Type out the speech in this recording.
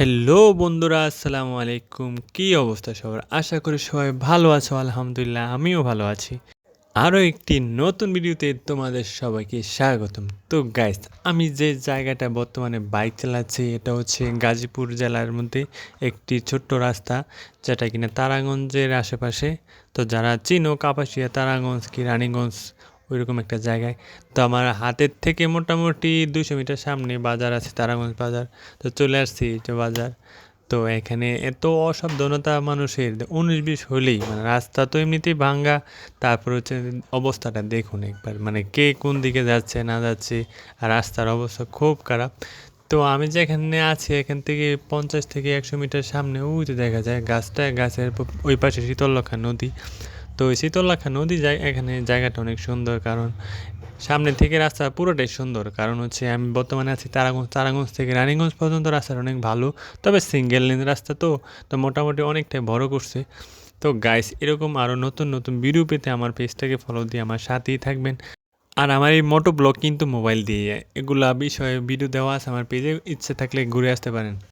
Hello বন্ধুরা, আসসালামু আলাইকুম। কি অবস্থা সবার? আশা করি সবাই ভালো আছো, আলহামদুলিল্লাহ, আমিও ভালো আছি। আরও একটি নতুন ভিডিওতে তোমাদের সবাইকে স্বাগতম। তো গাইস আমি যে জায়গাটা বর্তমানে বাইক চালাচ্ছি, এটা হচ্ছে গাজীপুর জেলার মধ্যে একটি ছোট্ট রাস্তা, যেটা কিনা তারাগঞ্জের আশেপাশে। তো যারা চিনো কাপাসিয়া, তারাগঞ্জ কি রানীগঞ্জ ওইরকম একটা জায়গায়। তো আমার হাতের থেকে মোটামুটি দুশো মিটার সামনে বাজার আছে তারাগঞ্জ বাজার। তো চলে আসছি যে বাজার। তো এখানে এত অসাবধানতা মানুষের উনিশ বিশ হলেই মানে রাস্তা তো এমনিতেই ভাঙ্গা। তারপর হচ্ছে অবস্থাটা দেখুন একবার মানে কে কোন দিকে যাচ্ছে, না যাচ্ছে, আর রাস্তার অবস্থা খুব খারাপ। তো আমি যেখানে আছি, এখান থেকে পঞ্চাশ থেকে একশো মিটার সামনে তো দেখা যায় গাছটা, গাছের ওই পাশে শীতলক্ষা নদী। তো শীতলক্ষা নদী যায় এখানে জায়গাটা অনেক সুন্দর কারণ সামনে থেকে রাস্তা পুরোটাই সুন্দর। কারণ হচ্ছে আমি বর্তমানে আছি তারাগঞ্জ তারাগঞ্জ থেকে রানীগঞ্জ পর্যন্ত রাস্তাটা অনেক ভালো। তবে সিঙ্গেল লেন রাস্তা তো তো মোটামুটি অনেকটাই বড় করছে। তো গাইস এরকম আরও নতুন নতুন ভিডিও পেতে আমার পেজটাকে ফলো দিয়ে আমার সাথেই থাকবেন। আর আমার এই মোটো ব্লগ কিন্তু মোবাইল দিয়ে, এগুলা বিষয়ে ভিডিও দেওয়া আছে আমার পেজে ইচ্ছে থাকলে ঘুরে আসতে পারেন।